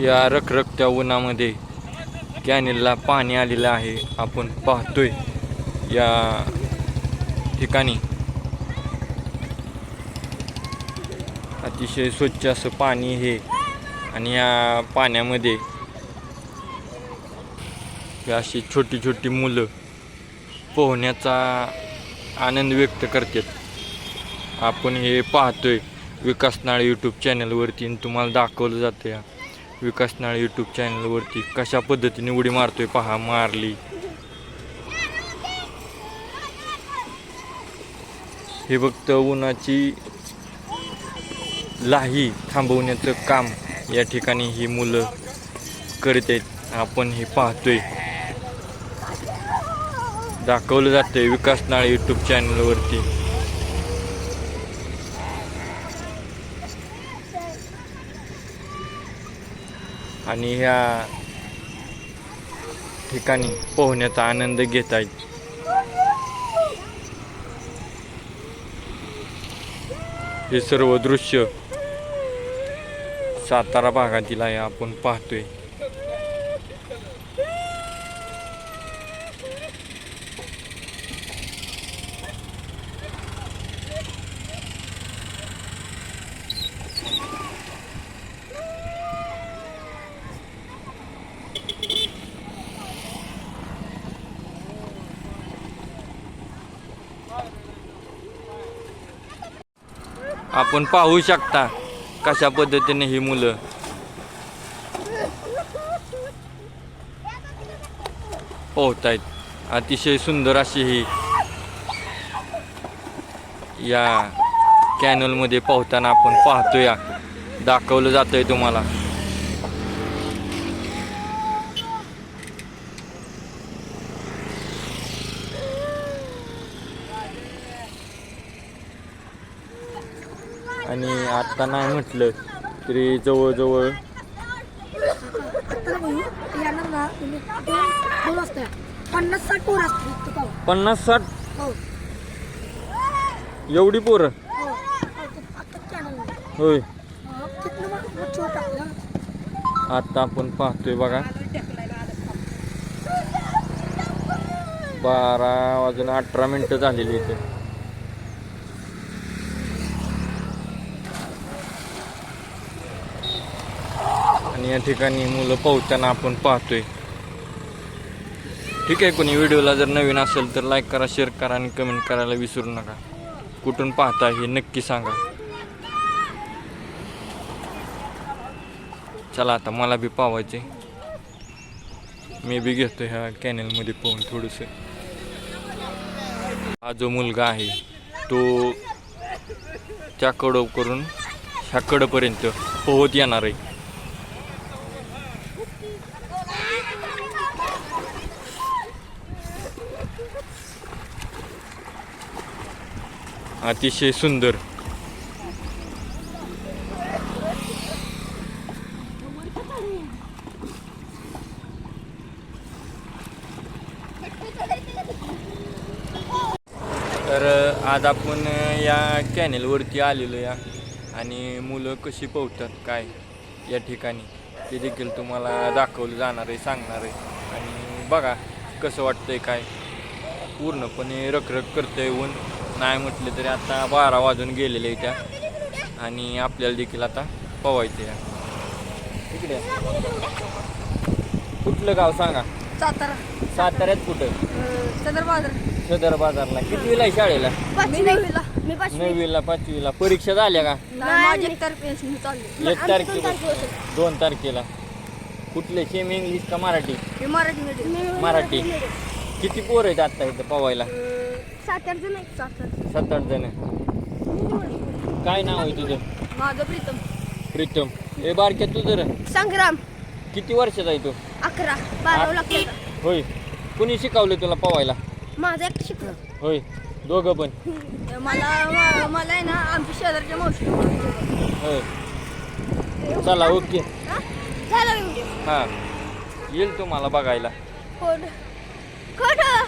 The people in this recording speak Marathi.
या रखरखत्या उन्हामध्ये कॅनेलला पाणी आलेलं आहे. आपण पाहतोय या ठिकाणी. अतिशय स्वच्छ असं पाणी हे आणि या पाण्यामध्ये अशी छोटी छोटी मुलं पोहण्याचा आनंद व्यक्त करतात. आपण हे पाहतोय. विकास नाळ यूट्यूब चॅनलवरती तुम्हाला दाखवलं जातं या. विकास नाळ यूट्यूब चॅनलवरती कशा पद्धतीने उडी मारतोय पहा मारली. हे फक्त उन्हाची लाही थांबवण्याचं काम या ठिकाणी ही मुलं करीत आहेत. आपण हे पाहतोय. दाखवलं जातंय विकास नाळ यूट्यूब चॅनलवरती आणि ह्या ठिकाणी पोहण्याचा आनंद घेत आहेत हे सर्व दृश्य सातारा भागातील आहे आपण पाहतोय. आपण पाहू शकता कशा पद्धतीने ही मुलं पोहत आहेत अतिशय सुंदर अशी ही या कॅनलमध्ये पोहताना आपण पाहतोया. दाखवलं जातंय तुम्हाला. आणि आता नाही म्हटलं तरी जवळजवळ म्हणजे पन्नास साठ हो. एवढी पोरं? हो. होय. आता आपण पाहतोय बघा. बारा वाजून अठरा मिनिटं झालेली इथे. आणि या ठिकाणी मुलं पोहताना आपण पाहतोय. ठीक आहे कोणी व्हिडिओला जर नवीन असेल तर लाईक करा शेअर करा आणि कमेंट करायला विसरू नका. कुठून पाहता हे नक्की सांगा. चला आता मला बी पावायचे मी बी घेतो ह्या कॅनेलमध्ये पोहून थोडंसं. हा जो मुलगा आहे तो त्या कडव करून ह्या कडपर्यंत पोहत येणार आहे. अतिशय सुंदर. तर आज आपण या कॅनेलवरती आलेलो या. आणि मुलं कशी पोहतात काय या ठिकाणी. ते देखील तुम्हाला दाखवलं जाणार आहे सांगणार आहे. आणि बघा कसं वाटतंय काय. पूर्णपणे रखरख करतंय ऊन. नाही म्हटलं तरी आता बारा वाजून गेलेले त्या आणि आपल्याला देखील आता पोवायचं इकडे. कुठलं गाव सांगा? सातारा. साताऱ्यात कुठं? सदर बाजार. सदर बाजारला. कितवीला आहे शाळेला? मी नववीला. मी पाचवी. नववीला पाचवीला. परीक्षा झाल्या का? माझी एक तारखेला मी चालली एक तारखेला. दोन तारखेला. कुठले? सेमी इंग्लिश का मराठी? मी मराठी मराठी किती पोर आहेत आता इथं पवायला? सात आठ जण आहेत सात आठ. सात आठ जण काय नाव आहे तुझं? माझं प्रीतम. प्रीतम. ए बारक्या तू जर. संग्राम. किती वर्षाचा आहे तू? अकरा बारावं लागतं होय. कुणी शिकवलं तुला पवायला? माझं एक शिकलं होय. दोघं पण. मला मा- मला आहे ना आमच्या शेजारच्या मावशी होय. चला ओके. झालं हां. येईल तुम्हाला बघायला. कोण? खोटं